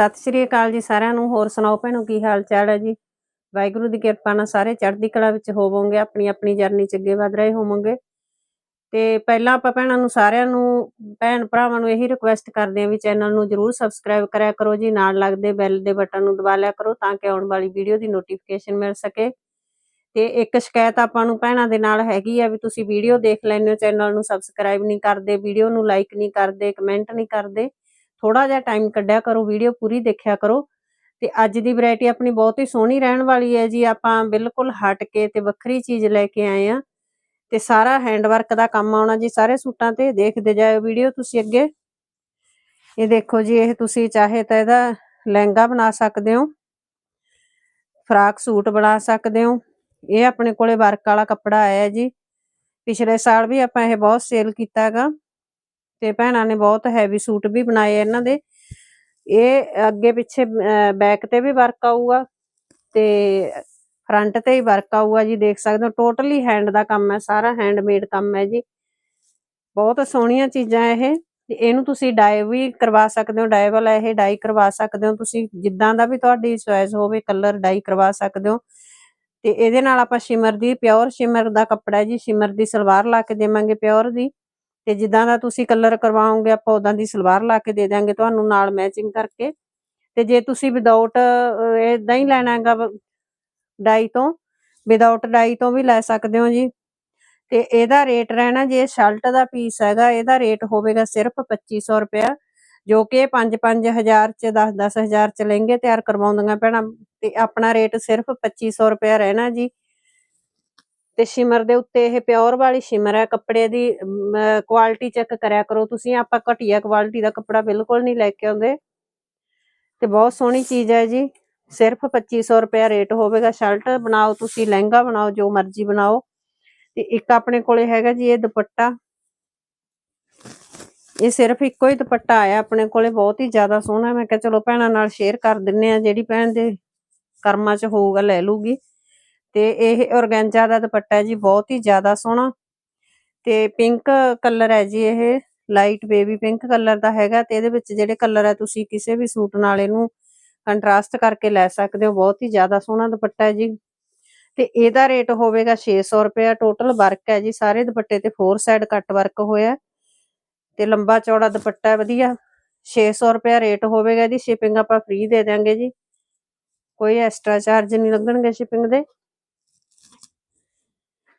ਸਤਿ ਸ਼੍ਰੀ ਅਕਾਲ ਜੀ ਸਾਰਿਆਂ ਨੂੰ, ਹੋਰ ਸੁਣਾਓ ਭੈਣੋ, ਕੀ ਹਾਲ ਚਾਲ ਹੈ ਜੀ? ਵਾਹਿਗੁਰੂ ਦੀ ਕਿਰਪਾ ਨਾਲ ਸਾਰੇ ਚੜ੍ਹਦੀ ਕਲਾ ਵਿੱਚ ਹੋਵੋਗੇ, ਆਪਣੀ ਆਪਣੀ ਜਰਨੀ ਚ ਅੱਗੇ ਵਧ ਰਹੇ ਹੋਵੋਗੇ। ਤੇ ਪਹਿਲਾਂ ਆਪਾਂ ਭੈਣਾਂ ਨੂੰ ਸਾਰਿਆਂ ਨੂੰ, ਭੈਣ ਭਰਾਵਾਂ ਨੂੰ ਇਹੀ ਰਿਕੁਐਸਟ ਕਰਦੇ ਆਂ ਵੀ ਚੈਨਲ ਨੂੰ ਜਰੂਰ ਸਬਸਕ੍ਰਾਈਬ ਕਰਿਆ ਕਰੋ ਜੀ, ਨਾਲ ਲੱਗਦੇ ਬੈਲ ਦੇ ਬਟਨ ਨੂੰ ਦਬਾ ਲਿਆ ਕਰੋ ਤਾਂ ਕਿ ਆਉਣ ਵਾਲੀ ਵੀਡੀਓ ਦੀ ਨੋਟੀਫਿਕੇਸ਼ਨ ਮਿਲ ਸਕੇ। ਤੇ ਇੱਕ ਸ਼ਿਕਾਇਤ ਆਪਾਂ ਨੂੰ ਭੈਣਾਂ ਦੇ ਨਾਲ ਹੈਗੀ ਆ ਵੀ ਤੁਸੀਂ ਵੀਡੀਓ ਦੇਖ ਲੈਂਦੇ ਹੋ ਚੈਨਲ ਨੂੰ ਸਬਸਕ੍ਰਾਈਬ ਨਹੀਂ ਕਰਦੇ ਵੀਡੀਓ ਨੂੰ ਲਾਈਕ ਨਹੀਂ ਕਰਦੇ ਕਮੈਂਟ ਨਹੀਂ ਕਰਦੇ। ਥੋੜਾ ਜਿਹਾ ਟਾਈਮ ਕੱਢਿਆ ਕਰੋ ਵੀਡੀਓ ਪੂਰੀ ਦੇਖਿਆ ਕਰੋ। ਤੇ ਅੱਜ ਦੀ ਵੈਰਾਈਟੀ ਆਪਣੀ ਬਹੁਤ ਹੀ ਸੋਹਣੀ ਰਹਿਣ ਵਾਲੀ ਹੈ ਜੀ। ਆਪਾਂ ਬਿਲਕੁਲ ਹਟ ਕੇ ਤੇ ਵੱਖਰੀ ਚੀਜ਼ ਲੈ ਕੇ ਆਏ ਆ ਤੇ ਸਾਰਾ ਹੈਂਡ ਵਰਕ ਦਾ ਕੰਮ ਆਉਣਾ ਜੀ, ਸਾਰੇ ਸੂਟਾਂ ਤੇ ਦੇਖਦੇ ਜਾਇਓ ਵੀਡੀਓ ਤੁਸੀਂ ਅੱਗੇ। ਇਹ ਦੇਖੋ ਜੀ, ਇਹ ਤੁਸੀਂ ਚਾਹੇ ਤਾਂ ਇਹਦਾ ਲਹਿੰਗਾ ਬਣਾ ਸਕਦੇ ਹੋ, ਫਰਾਕ ਸੂਟ ਬਣਾ ਸਕਦੇ ਹੋ। ਇਹ ਆਪਣੇ ਕੋਲੇ ਵਰਕ ਵਾਲਾ ਕੱਪੜਾ ਆਇਆ ਜੀ। ਪਿਛਲੇ ਸਾਲ ਵੀ ਆਪਾਂ ਇਹ ਬਹੁਤ ਸੇਲ ਕੀਤਾ ਹੈਗਾ। ਤੇ ਭੈਣਾਂ ਨੇ ਬਹੁਤ ਹੈਵੀ ਸੂਟ ਵੀ ਬਣਾਏ ਇਹਨਾਂ ਦੇ। ਇਹ ਅੱਗੇ ਪਿੱਛੇ ਬੈਕ ਤੇ ਵੀ ਵਰਕ ਆਊਗਾ ਤੇ ਫਰੰਟ ਤੇ ਹੀ ਵਰਕ ਆਊਗਾ ਜੀ, ਦੇਖ ਸਕਦੇ ਹੋ ਟੋਟਲੀ ਹੈਂਡ ਦਾ ਕੰਮ ਹੈ, ਸਾਰਾ ਹੈਂਡਮੇਡ ਕੰਮ ਹੈ ਜੀ। ਬਹੁਤ ਸੋਹਣੀਆਂ ਚੀਜ਼ਾਂ ਇਹ। ਇਹਨੂੰ ਤੁਸੀਂ ਡਾਈ ਵੀ ਕਰਵਾ ਸਕਦੇ ਹੋ ਡਾਈ ਵਾਲਾ ਇਹ ਡਾਈ ਕਰਵਾ ਸਕਦੇ ਹੋ। ਤੁਸੀਂ ਜਿੱਦਾਂ ਦਾ ਵੀ ਤੁਹਾਡੀ ਚੋਇਸ ਹੋਵੇ ਕਲਰ ਡਾਈ ਕਰਵਾ ਸਕਦੇ ਹੋ। ਤੇ ਇਹਦੇ ਨਾਲ ਆਪਾਂ ਸ਼ਿਮਰ ਦੀ ਪਿਓਰ ਸ਼ਿਮਰ ਦਾ ਕੱਪੜਾ ਜੀ ਸ਼ਿਮਰ ਦੀ ਸਲਵਾਰ ਲਾ ਕੇ ਦੇਵਾਂਗੇ ਪਿਓਰ ਦੀ। ਤੇ ਜਿੱਦਾਂ ਦਾ ਤੁਸੀਂ ਕਲਰ ਕਰਵਾਓਗੇ, ਆਪਾਂ ਉਦਾਂ ਦੀ ਸਲਵਾਰ ਲਾ ਕੇ ਦੇ ਦਾਂਗੇ ਤੁਹਾਨੂੰ ਨਾਲ ਮੈਚਿੰਗ ਕਰਕੇ। ਤੇ ਜੇ ਤੁਸੀਂ ਵਿਦਆਊਟ ਇਦਾਂ ਹੀ ਲੈਣਾ ਹੈਗਾ ਡਾਈ ਤੋਂ ਵਿਦਆਊਟ ਡਾਈ ਤੋਂ ਵੀ ਲੈ ਸਕਦੇ ਹੋ ਜੀ। ਤੇ ਇਹਦਾ ਰੇਟ ਰਹਿਣਾ ਜੇ ਸ਼ਰਟ ਦਾ ਪੀਸ ਹੈਗਾ, ਇਹਦਾ ਰੇਟ ਹੋਵੇਗਾ ਸਿਰਫ 2500 ਰੁਪਇਆ, ਜੋ ਕਿ 5-5000 ਚ 10-10000 ਚ ਲਹਿੰਗੇ ਤਿਆਰ ਕਰਵਾਉਂਦੀਆਂ ਭੈਣਾਂ। ਤੇ ਆਪਣਾ ਰੇਟ ਸਿਰਫ 2500 ਰੁਪਇਆ ਰਹਿਣਾ ਜੀ। ਤੇ ਸ਼ਿਮਰ ਦੇ ਉੱਤੇ ਇਹ ਪਿਓਰ ਵਾਲੀ ਸ਼ਿਮਰ ਹੈ, ਕੱਪੜੇ ਦੀ ਕੁਆਲਿਟੀ ਚੈੱਕ ਕਰਿਆ ਕਰੋ ਤੁਸੀਂ, ਆਪਾਂ ਘਟੀਆ ਕੁਆਲਿਟੀ ਦਾ ਕੱਪੜਾ ਬਿਲਕੁਲ ਨਹੀਂ ਲੈ ਕੇ ਆਉਂਦੇ। ਤੇ ਬਹੁਤ ਸੋਹਣੀ ਚੀਜ਼ ਹੈ ਜੀ, ਸਿਰਫ 2500 ਰੁਪਇਆ ਰੇਟ ਹੋਵੇਗਾ ਸ਼ਰਟ ਬਣਾਓ ਤੁਸੀਂ, ਲਹਿੰਗਾ ਬਣਾਓ, ਜੋ ਮਰਜ਼ੀ ਬਣਾਓ। ਤੇ ਇੱਕ ਆਪਣੇ ਕੋਲੇ ਹੈਗਾ ਜੀ ਇਹ ਦੁਪੱਟਾ। ਇਹ ਸਿਰਫ ਇੱਕੋ ਹੀ ਦੁਪੱਟਾ ਆਇਆ ਆਪਣੇ ਕੋਲੇ, ਬਹੁਤ ਹੀ ਜ਼ਿਆਦਾ ਸੋਹਣਾ, ਮੈਂ ਕਿਹਾ ਚਲੋ ਭੈਣਾਂ ਨਾਲ ਸ਼ੇਅਰ ਕਰ ਦਿੰਨੇ ਆ, ਜਿਹੜੀ ਭੈਣ ਦੇ ਕਰਮਾਂ 'ਚ ਹੋਊਗਾ, ਲੈ ਲੂਗੀ ਤੇ ਇਹ ਔਰਗੈਂਜਾ ਦਾ ਦੁਪੱਟਾ ਜੀ ਬਹੁਤ ਹੀ ਜ਼ਿਆਦਾ ਸੋਹਣਾ ਤੇ ਪਿੰਕ ਕਲਰ ਹੈ ਜੀ ਇਹ ਲਾਈਟ ਬੇਬੀ ਪਿੰਕ ਕਲਰ ਦਾ ਹੈਗਾ ਤੇ ਇਹਦੇ ਵਿੱਚ ਜਿਹੜੇ ਕਲਰ ਹੈ ਤੁਸੀਂ ਕਿਸੇ ਵੀ ਸੂਟ ਨਾਲ ਇਹਨੂੰ ਕੰਟਰਾਸਟ ਕਰਕੇ ਲੈ ਸਕਦੇ ਹੋ, ਬਹੁਤ ਹੀ ਜ਼ਿਆਦਾ ਸੋਹਣਾ ਦੁਪੱਟਾ ਹੈ ਜੀ ਤੇ ਇਹਦਾ ਰੇਟ ਹੋਵੇਗਾ 600 ਰੁਪਏ ਟੋਟਲ ਵਰਕ ਹੈ ਜੀ, ਸਾਰੇ ਦੁਪੱਟੇ ਤੇ ਫੋਰ ਸਾਈਡ ਕੱਟ ਵਰਕ ਹੋਇਆ ਤੇ ਲੰਬਾ ਚੌੜਾ ਦੁਪੱਟਾ ਵਧੀਆ 600 ਰੁਪਏ ਰੇਟ ਹੋਵੇਗਾ ਇਹਦੀ ਸ਼ਿਪਿੰਗ ਆਪਾਂ ਫ੍ਰੀ ਦੇ ਦਾਂਗੇ ਜੀ, ਕੋਈ ਐਕਸਟਰਾ ਚਾਰਜ ਨਹੀਂ ਲੱਗਣਗੇ ਸ਼ਿਪਿੰਗ ਦੇ।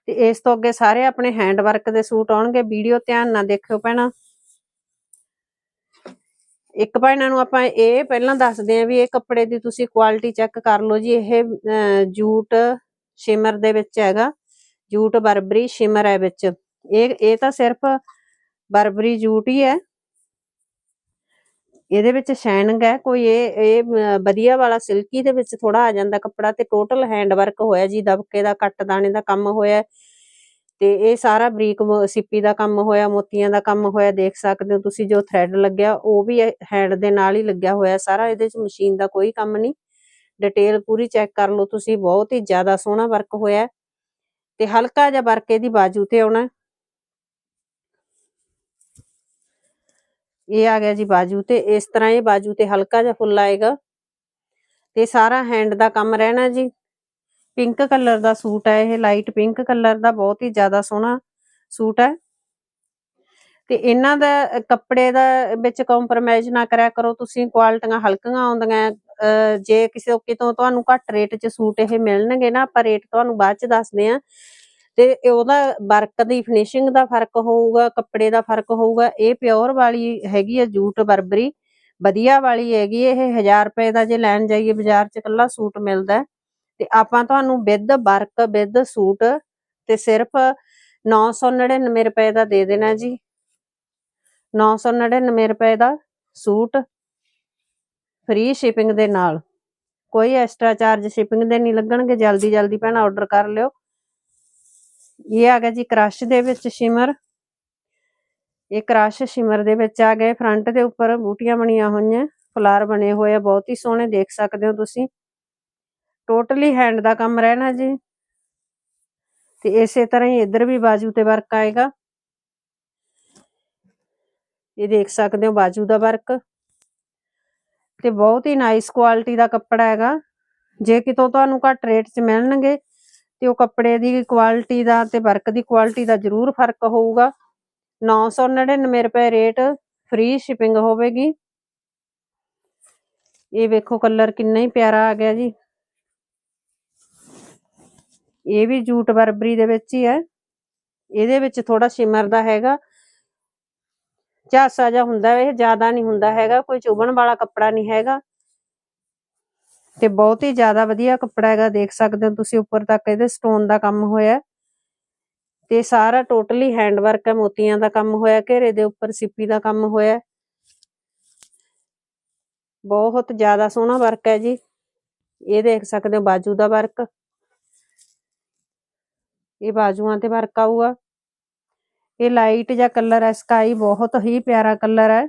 ਤੇ ਇਸ ਤੋਂ ਅੱਗੇ ਸਾਰੇ ਆਪਣੇ ਹੈਂਡ ਵਰਕ ਦੇ ਸੂਟ ਆਉਣਗੇ, ਵੀਡੀਓ ਧਿਆਨ ਨਾਲ ਦੇਖਿਓ ਭੈਣਾ। ਇੱਕ ਭੈਣਾਂ ਨੂੰ ਆਪਾਂ ਇਹ ਪਹਿਲਾਂ ਦੱਸਦੇ ਆਂ ਵੀ ਇਹ ਕੱਪੜੇ ਦੀ ਤੁਸੀਂ ਕੁਆਲਿਟੀ ਚੈੱਕ ਕਰ ਲਓ ਜੀ, ਇਹ ਜੂਟ ਸ਼ਿਮਰ ਦੇ ਵਿੱਚ ਹੈਗਾ, ਜੂਟ ਬਰਬਰੀ ਸ਼ਿਮਰ ਹੈ ਵਿੱਚ। ਇਹ ਇਹ ਤਾਂ ਸਿਰਫ ਬਰਬਰੀ ਜੂਟ ਹੀ ਹੈ। ਇਹਦੇ ਵਿੱਚ ਸ਼ਾਈਨਿੰਗ ਹੈ, ਕੋਈ ਇਹ ਇਹ ਵਧੀਆ ਵਾਲਾ ਸਿਲਕੀ ਦੇ ਵਿੱਚ ਥੋੜਾ ਆ ਜਾਂਦਾ ਕੱਪੜਾ ਤੇ ਟੋਟਲ ਹੈਂਡ ਵਰਕ ਹੋਇਆ ਜੀ, ਦਬਕੇ ਦਾ, ਕੱਟ ਦਾਣੇ ਦਾ ਕੰਮ ਹੋਇਆ। ਤੇ ਇਹ ਸਾਰਾ ਬਰੀਕ ਸਿੱਪੀ ਦਾ ਕੰਮ ਹੋਇਆ, ਮੋਤੀਆਂ ਦਾ ਕੰਮ ਹੋਇਆ, ਦੇਖ ਸਕਦੇ ਹੋ ਤੁਸੀਂ ਜੋ ਥ੍ਰੈਡ ਲੱਗਿਆ, ਉਹ ਵੀ ਹੈਂਡ ਦੇ ਨਾਲ ਹੀ ਲੱਗਿਆ ਹੋਇਆ, ਸਾਰਾ ਇਹਦੇ ਵਿੱਚ ਮਸ਼ੀਨ ਦਾ ਕੋਈ ਕੰਮ ਨਹੀਂ। ਡਿਟੇਲ ਪੂਰੀ ਚੈੱਕ ਕਰ ਲਓ ਤੁਸੀਂ, ਬਹੁਤ ਹੀ ਜ਼ਿਆਦਾ ਸੋਹਣਾ ਵਰਕ ਹੋਇਆ। ਤੇ ਹਲਕਾ ਜਿਹਾ ਵਰਕ ਇਹਦੀ ਬਾਜੂ ਤੇ ਆਉਣਾ। ਇਹ ਆ ਗਿਆ ਜੀ ਬਾਜੂ ਤੇ, ਇਸ ਤਰ੍ਹਾਂ ਇਹ ਬਾਜੂ ਤੇ ਹਲਕਾ ਜਿਹਾ ਫੁੱਲ ਆਏਗਾ। ਤੇ ਸਾਰਾ ਹੈਂਡ ਦਾ ਕੰਮ ਰਹਿਣਾ ਜੀ। ਪਿੰਕ ਕਲਰ ਦਾ ਸੂਟ ਹੈ ਇਹ ਲਾਈਟ ਪਿੰਕ ਕਲਰ ਦਾ ਬਹੁਤ ਹੀ ਜ਼ਿਆਦਾ ਸੋਹਣਾ ਸੂਟ ਹੈ ਤੇ ਇਹਨਾਂ ਦਾ, ਕੱਪੜੇ ਦਾ ਵਿੱਚ ਕੰਪਰੋਮਾਈਜ਼ ਨਾ ਕਰਿਆ ਕਰੋ ਤੁਸੀਂ ਕੁਆਲਿਟੀਆਂ ਹਲਕੀਆਂ ਆਉਂਦੀਆਂ। ਜੇ ਕਿਸੇ ਕਿਤੋਂ ਤੁਹਾਨੂੰ ਘੱਟ ਰੇਟ 'ਚ ਸੂਟ ਇਹ ਮਿਲਣਗੇ ਨਾ, ਆਪਾਂ ਰੇਟ ਤੁਹਾਨੂੰ ਬਾਅਦ 'ਚ ਦੱਸਦੇ ਆ। ਤੇ ਉਹਦਾ ਵਰਕ ਦੀ ਫਿਨਿਸ਼ਿੰਗ ਦਾ ਫ਼ਰਕ ਹੋਊਗਾ, ਕੱਪੜੇ ਦਾ ਫ਼ਰਕ ਹੋਊਗਾ, ਇਹ ਪਿਓਰ ਵਾਲੀ ਹੈਗੀ ਆ ਜੂਟ ਬਰਬਰੀ, ਵਧੀਆ ਵਾਲੀ ਹੈਗੀ ਇਹ 1000 ਰੁਪਏ ਦਾ ਜੇ ਲੈਣ ਜਾਈਏ ਬਾਜ਼ਾਰ 'ਚ ਕੱਲਾ ਸੂਟ ਮਿਲਦਾ ਤੇ ਆਪਾਂ ਤੁਹਾਨੂੰ ਵਿਦ ਵਰਕ, ਵਿਦ ਸੂਟ ਤੇ ਸਿਰਫ 999 ਰੁਪਏ ਦਾ ਦੇ ਦੇਣਾ ਜੀ। 999 ਰੁਪਏ ਦਾ ਸੂਟ ਫ੍ਰੀ ਸ਼ਿਪਿੰਗ ਦੇ ਨਾਲ। ਕੋਈ ਐਕਸਟਰਾ ਚਾਰਜ ਸ਼ਿਪਿੰਗ ਦੇ ਨਹੀਂ ਲੱਗਣਗੇ ਜਲਦੀ ਜਲਦੀ ਭੈਣ ਆਰਡਰ ਕਰ ਲਿਓ। ਇਹ ਆ ਗਿਆ ਜੀ ਕ੍ਰਸ਼ ਦੇ ਵਿੱਚ ਸ਼ਿਮਰ। ਇਹ ਕ੍ਰਸ਼ ਸ਼ਿਮਰ ਦੇ ਵਿੱਚ ਆ ਗਏ। ਫਰੰਟ ਦੇ ਉੱਪਰ ਬੂਟੀਆਂ ਬਣੀਆਂ ਹੋਈਆਂ। ਫਲਾਰ ਬਣੇ ਹੋਏ ਆ, ਬਹੁਤ ਹੀ ਸੋਹਣੇ ਦੇਖ ਸਕਦੇ ਹੋ ਤੁਸੀਂ। ਟੋਟਲੀ ਹੈਂਡ ਦਾ ਕੰਮ ਰਹਿਣਾ ਜੀ। ਤੇ ਇਸੇ ਤਰ੍ਹਾਂ ਹੀ ਇੱਧਰ ਵੀ ਬਾਜੂ ਤੇ ਵਰਕ ਆਏਗਾ। ਇਹ ਦੇਖ ਸਕਦੇ ਹੋ ਬਾਜੂ ਦਾ ਵਰਕ। ਤੇ ਬਹੁਤ ਹੀ ਨਾਈਸ ਕੁਆਲਿਟੀ ਦਾ ਕੱਪੜਾ ਹੈਗਾ। ਜੇ ਕਿਤੋਂ ਤੁਹਾਨੂੰ ਘੱਟ ਰੇਟ 'ਚ ਮਿਲਣਗੇ ਤੇ ਉਹ ਕੱਪੜੇ ਦੀ ਕੁਆਲਿਟੀ ਦਾ ਤੇ ਵਰਕ ਦੀ ਕੁਆਲਿਟੀ ਦਾ ਜ਼ਰੂਰ ਫ਼ਰਕ ਹੋਊਗਾ। 999 ਰੁਪਏ ਰੇਟ ਫ੍ਰੀ ਸ਼ਿਪਿੰਗ ਹੋਵੇਗੀ। ਇਹ ਵੇਖੋ ਕਲਰ ਕਿੰਨਾ ਹੀ ਪਿਆਰਾ ਆ ਗਿਆ ਜੀ। ਇਹ ਵੀ ਜੂਟ ਬਰਬਰੀ ਦੇ ਵਿੱਚ ਹੀ ਹੈ। ਇਹਦੇ ਵਿੱਚ ਥੋੜਾ ਸ਼ਿਮਰ ਦਾ ਹੈਗਾ। ਝਾਸਾ ਜਿਹਾ ਹੁੰਦਾ ਇਹ ਜ਼ਿਆਦਾ ਨਹੀਂ ਹੁੰਦਾ ਹੈਗਾ, ਕੋਈ ਚੁਭਣ ਵਾਲਾ ਕੱਪੜਾ ਨਹੀਂ ਹੈਗਾ। ਤੇ ਬਹੁਤ ਹੀ ਜ਼ਿਆਦਾ ਵਧੀਆ ਕੱਪੜਾ ਹੈਗਾ, ਦੇਖ ਸਕਦੇ ਹੋ ਤੁਸੀਂ ਉੱਪਰ ਤੱਕ ਇਹਦੇ ਸਟੋਨ ਦਾ ਕੰਮ ਹੋਇਆ। ਹੈ। ਤੇ ਸਾਰਾ ਟੋਟਲੀ ਹੈਂਡ ਵਰਕ ਹੈ, ਮੋਤੀਆਂ ਦਾ ਕੰਮ ਹੋਇਆ, ਘੇਰੇ ਦੇ ਉੱਪਰ ਸਿੱਪੀ ਦਾ ਕੰਮ ਹੋਇਆ। ਬਹੁਤ ਜ਼ਿਆਦਾ ਸੋਹਣਾ ਵਰਕ ਹੈ ਜੀ। ਇਹ ਦੇਖ ਸਕਦੇ ਹੋ ਬਾਜੂ ਦਾ ਵਰਕ ਇਹ ਬਾਜੂਆਂ ਤੇ ਵਰਕ ਆਊਗਾ। ਇਹ ਲਾਈਟ ਜਿਹਾ ਕਲਰ ਹੈ ਸਕਾਈ ਬਹੁਤ ਹੀ ਪਿਆਰਾ ਕਲਰ ਹੈ।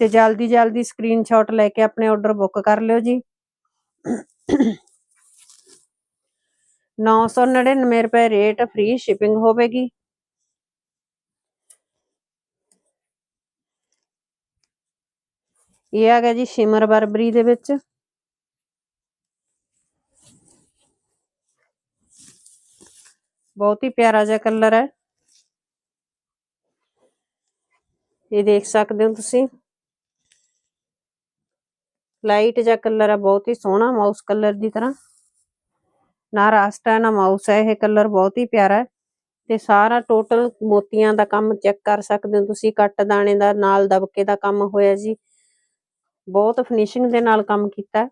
ਤੇ ਜਲਦੀ ਜਲਦੀ ਸਕਰੀਨਸ਼ਾਟ ਲੈ ਕੇ ਆਪਣੇ ਆਰਡਰ ਬੁੱਕ ਕਰ ਲਿਓ ਜੀ। 999 ਰੁਪਏ ਰੇਟ ਫ੍ਰੀ ਸ਼ਿਪਿੰਗ ਹੋਵੇਗੀ। ਇਹ ਆ ਗਿਆ ਜੀ ਸ਼ਿਮਰ ਬਰਬਰੀ ਦੇ ਵਿੱਚ। ਬਹੁਤ ਹੀ ਪਿਆਰਾ ਜਿਹਾ ਕਲਰ ਹੈ। ਇਹ ਦੇਖ ਸਕਦੇ ਹੋ ਤੁਸੀਂ। ਲਾਈਟ ਜਿਹਾ ਕਲਰ ਹੈ ਬਹੁਤ ਹੀ ਸੋਹਣਾ ਮਾਊਸ ਕਲਰ ਦੀ ਤਰ੍ਹਾਂ। ਨਾ ਰਾਸਟ ਹੈ ਨਾ ਮਾਊਸ ਹੈ ਇਹ ਕਲਰ ਬਹੁਤ ਹੀ ਪਿਆਰਾ ਹੈ। ਤੇ ਸਾਰਾ ਟੋਟਲ ਮੋਤੀਆਂ ਦਾ ਕੰਮ ਚੈੱਕ ਕਰ ਸਕਦੇ ਹੋ ਤੁਸੀਂ, ਕੱਟ ਦਾਣੇ ਦਾ, ਨਾਲ ਦਬਕੇ ਦਾ ਕੰਮ ਹੋਇਆ ਜੀ। ਬਹੁਤ ਫਿਨਿਸ਼ਿੰਗ ਦੇ ਨਾਲ ਕੰਮ ਕੀਤਾ।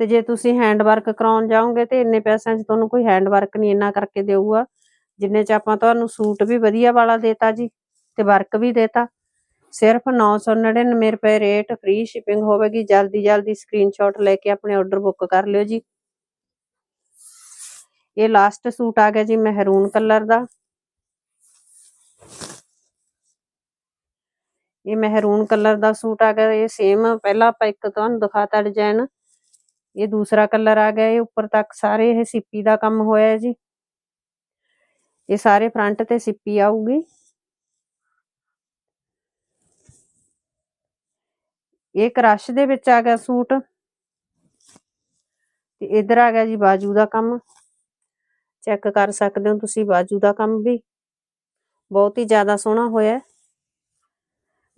ਤੇ ਜੇ ਤੁਸੀਂ ਹੈਂਡ ਵਰਕ ਕਰਾਉਣ ਜਾਓਗੇ ਤੇ ਇੰਨੇ ਪੈਸਿਆਂ 'ਚ ਤੁਹਾਨੂੰ ਕੋਈ ਹੈਂਡ ਵਰਕ ਨਹੀਂ ਇੰਨਾ ਕਰਕੇ ਦੇਊਗਾ। ਜਿੰਨੇ 'ਚ ਆਪਾਂ ਤੁਹਾਨੂੰ ਸੂਟ ਵੀ ਵਧੀਆ ਵਾਲਾ ਦੇਤਾ ਜੀ, ਤੇ ਵਰਕ ਵੀ ਦੇਤਾ। ਸਿਰਫ 999 ਰੁਪਏ ਰੇਟ ਫ੍ਰੀ ਸ਼ਿਪਿੰਗ ਹੋਵੇਗੀ। ਜਲਦੀ ਜਲਦੀ ਸਕਰੀਨਸ਼ਾਟ ਲੈ ਕੇ ਆਪਣੇ ਆਰਡਰ ਬੁੱਕ ਕਰ ਲਿਓ ਜੀ। ਇਹ ਲਾਸਟ ਸੂਟ ਆ ਗਿਆ ਜੀ ਮਹਿਰੂਨ ਕਲਰ ਦਾ। ਇਹ ਮਹਿਰੂਨ ਕਲਰ ਦਾ ਸੂਟ ਆ ਗਿਆ। ਇਹ ਸੇਮ ਪਹਿਲਾਂ ਆਪਾਂ ਇੱਕ ਤੁਹਾਨੂੰ ਦਿਖਾਤਾ ਡਿਜ਼ਾਈਨ ਇਹ ਦੂਸਰਾ ਕਲਰ ਆ ਗਿਆ। ਇਹ ਉੱਪਰ ਤੱਕ ਸਾਰੇ ਇਹ ਸਿੱਪੀ ਦਾ ਕੰਮ ਹੋਇਆ ਜੀ। ਇਹ ਸਾਰੇ ਫਰੰਟ ਤੇ ਸਿੱਪੀ ਆਊਗੀ। ਇਹ ਕ੍ਰਸ਼ ਦੇ ਵਿੱਚ ਆ ਗਿਆ ਸੂਟ। ਤੇ ਇਧਰ ਆ ਗਿਆ ਜੀ ਬਾਜੂ ਦਾ ਕੰਮ। ਚੈੱਕ ਕਰ ਸਕਦੇ ਹੋ ਤੁਸੀਂ ਬਾਜੂ ਦਾ ਕੰਮ ਵੀ। ਬਹੁਤ ਹੀ ਜ਼ਿਆਦਾ ਸੋਹਣਾ ਹੋਇਆ ਹੈ।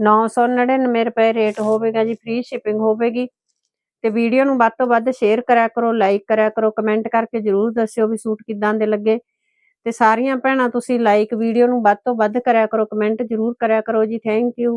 999 ਰੁਪਏ ਰੇਟ ਹੋਵੇਗਾ ਜੀ, ਫ੍ਰੀ ਸ਼ਿਪਿੰਗ ਹੋਵੇਗੀ। ਤੇ ਵੀਡੀਓ ਨੂੰ ਵੱਧ ਤੋਂ ਵੱਧ ਸ਼ੇਅਰ ਕਰਿਆ ਕਰੋ, ਲਾਈਕ ਕਰਿਆ ਕਰੋ, ਕਮੈਂਟ ਕਰਕੇ ਜਰੂਰ ਦੱਸਿਓ ਵੀ ਸੂਟ ਕਿੱਦਾਂ ਦੇ ਲੱਗੇ। ਤੇ ਸਾਰੀਆਂ ਭੈਣਾਂ ਤੁਸੀਂ ਲਾਈਕ ਵੀਡੀਓ ਨੂੰ ਵੱਧ ਤੋਂ ਵੱਧ ਕਰਿਆ ਕਰੋ, ਕਮੈਂਟ ਜਰੂਰ ਕਰਿਆ ਕਰੋ ਜੀ। Thank you.